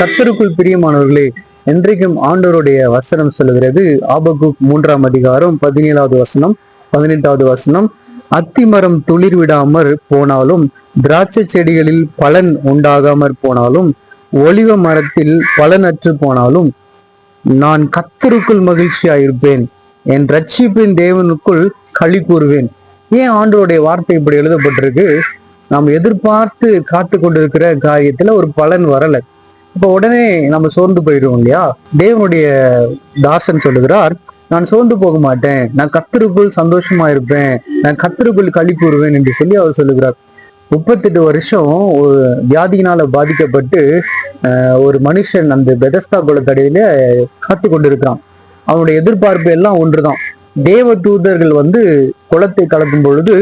கத்தருக்குள் பிரியமானவர்களே என்றைக்கும் ஆண்டவருடைய வசனம் சொல்லுகிறது. ஆபகுக் மூன்றாம் அதிகாரம் பதினேழாவது வசனம் பதினெட்டாவது வசனம். அத்திமரம் துளிர் விடாமற் போனாலும் திராட்சை செடிகளில் பலன் உண்டாகாமற் போனாலும் ஒளிவ மரத்தில் பலனற்று போனாலும் நான் கத்தருக்குள் மகிழ்ச்சியாயிருப்பேன் என் ரட்சிப்பின் தேவனுக்குள் களி கூறுவேன் ஏன் ஆண்டவருடைய வார்த்தை இப்படி எழுதப்பட்டிருக்கு? நாம் எதிர்பார்த்து காத்து கொண்டிருக்கிற காரியத்துல ஒரு பலன் வரல. இப்போ உடனே நம்ம சோர்ந்து போயிடுவோம் இல்லையா? தேவனுடைய தாசன் சொல்லுகிறார் நான் சோர்ந்து போக மாட்டேன். நான் கத்தருக்குள் சந்தோஷமா இருப்பேன். நான் கத்தருக்குள் களி கூறுவேன் என்று சொல்லி அவர் சொல்லுகிறார். முப்பத்தெட்டு வருஷம் ஒரு வியாதியினால பாதிக்கப்பட்டு ஒரு மனுஷன் அந்த பெதஸ்தா குளத்தடையில காத்து கொண்டிருக்கிறான். அவனுடைய எதிர்பார்ப்பு எல்லாம் ஒன்றுதான். தேவ தூதர்கள் வந்து குளத்தை கலக்கும் பொழுது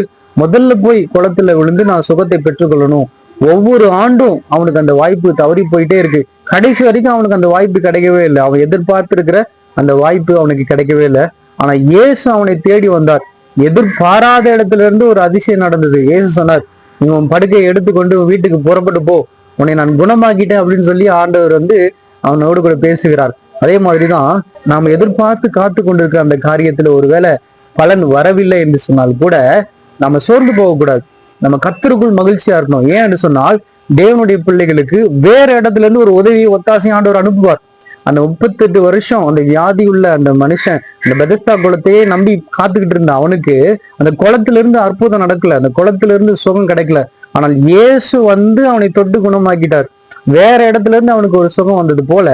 முதல்ல போய் குளத்துல விழுந்து நான் சுகத்தை பெற்றுக்கொள்ளணும். ஒவ்வொரு ஆண்டும் அவனுக்கு அந்த வாய்ப்பு தவறி போயிட்டே இருக்கு. கடைசி வரைக்கும் அவனுக்கு அந்த வாய்ப்பு கிடைக்கவே இல்லை. அவன் எதிர்பார்த்திருக்கிற அந்த வாய்ப்பு அவனுக்கு கிடைக்கவே இல்லை. ஆனா இயேசு அவனை தேடி வந்தார். எதிர்பாராத இடத்துல இருந்து ஒரு அதிசயம் நடந்தது. இயேசு சொன்னார் நீ உன் படுக்கையை எடுத்துக்கொண்டு உன் வீட்டுக்கு புறப்பட்டு போ. உன்னை நான் குணமாக்கிட்டேன் அப்படின்னு சொல்லி ஆண்டவர் வந்து அவனோடு கூட பேசுகிறார். அதே மாதிரிதான் நாம் எதிர்பார்த்து காத்து கொண்டிருக்கிற அந்த காரியத்துல ஒருவேளை பலன் வரவில்லை என்று சொன்னால் கூட நம்ம சோர்ந்து போகக்கூடாது. நம்ம கத்தருக்குள் மகிழ்ச்சியா இருக்கணும். ஏன் என்று சொன்னால் தேவனுடைய பிள்ளைகளுக்கு வேற இடத்துல இருந்து ஒரு உதவி ஒத்தாசை ஆண்டவர் அனுப்புவார். அந்த முப்பத்தெட்டு வருஷம் அந்த வியாதி உள்ள அந்த மனுஷன் அந்த பெதஸ்தா குளத்தையே நம்பி காத்துக்கிட்டு இருந்த அவனுக்கு அந்த குளத்துல இருந்து அற்புதம் நடக்கல. அந்த குளத்துல இருந்து சுகம் கிடைக்கல. ஆனால் இயேசு வந்து அவனை தொட்டு குணமாக்கிட்டார். வேற இடத்துல இருந்து அவனுக்கு ஒரு சுகம் வந்தது போல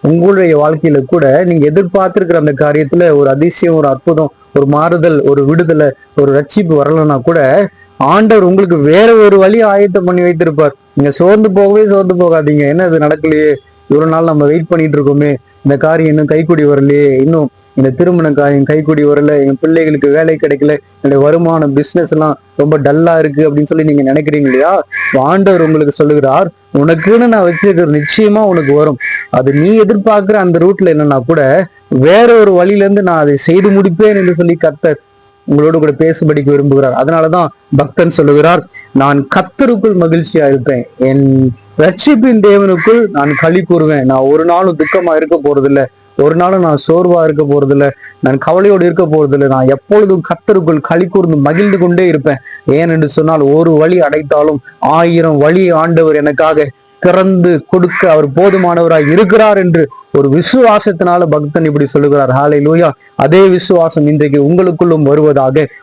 உங்களுடைய வாழ்க்கையில கூட நீங்க எதிர்பார்த்திருக்கிற அந்த காரியத்துல ஒரு அதிசயம் ஒரு அற்புதம் ஒரு மாறுதல் ஒரு விடுதலை ஒரு ரட்சிப்பு வரலன்னா கூட ஆண்டவர் உங்களுக்கு வேற ஒரு வழி ஆயத்தம் பண்ணி வைத்திருப்பார். நீங்க சோர்ந்து போகவே சோர்ந்து போகாதீங்க. என்ன இது நடக்கலையே? இவ்வளவு நாள் நம்ம வெயிட் பண்ணிட்டு இருக்கோமே. இந்த காரியம் இன்னும் கைக்கூடி வரலையே. இன்னும் இந்த திருமண காரியம் கைக்கூடி வரல. என் பிள்ளைகளுக்கு வேலை கிடைக்கல. என்னுடைய வருமானம் பிசினஸ் எல்லாம் ரொம்ப டல்லா இருக்கு அப்படின்னு சொல்லி நீங்க நினைக்கிறீங்க இல்லையா? ஆண்டவர் உங்களுக்கு சொல்லுகிறார் உனக்குன்னு நான் வச்சிருக்கிற நிச்சயமா உனக்கு வரும். அது நீ எதிர்பார்க்கிற அந்த ரூட்ல என்னன்னா கூட வேற ஒரு வழியில இருந்து நான் அதை செய்து முடிப்பேன் என்று சொல்லி கத்த உங்களோடு கூட பேசும்படிக்கு விரும்புகிறார். அதனாலதான் பக்தன் சொல்லுகிறார் நான் கத்தருக்குள் மகிழ்ச்சியா இருப்பேன். என் ரட்சிப்பின் தேவனுக்குள் நான் களி கூறுவேன். நான் ஒரு நாளும் துக்கமா இருக்க போறதில்ல. ஒரு நாளும் நான் சோர்வா இருக்க போறதில்ல. நான் கவலையோடு இருக்க போறதில்ல. நான் எப்பொழுதும் கத்தருக்குள் களி கூர்ந்து மகிழ்ந்து கொண்டே இருப்பேன். ஏன் என்று சொன்னால் ஒரு வழி அடைத்தாலும் ஆயிரம் வழி ஆண்டவர் எனக்காக திறந்து கொடுக்க அவர் போதுமானவராய் இருக்கிறார் என்று ஒரு விசுவாசத்தினால பக்தன் இப்படி சொல்லுகிறார். ஹாலை லூயா அதே விசுவாசம் இன்றைக்கு உங்களுக்குள்ளும் வருவதாக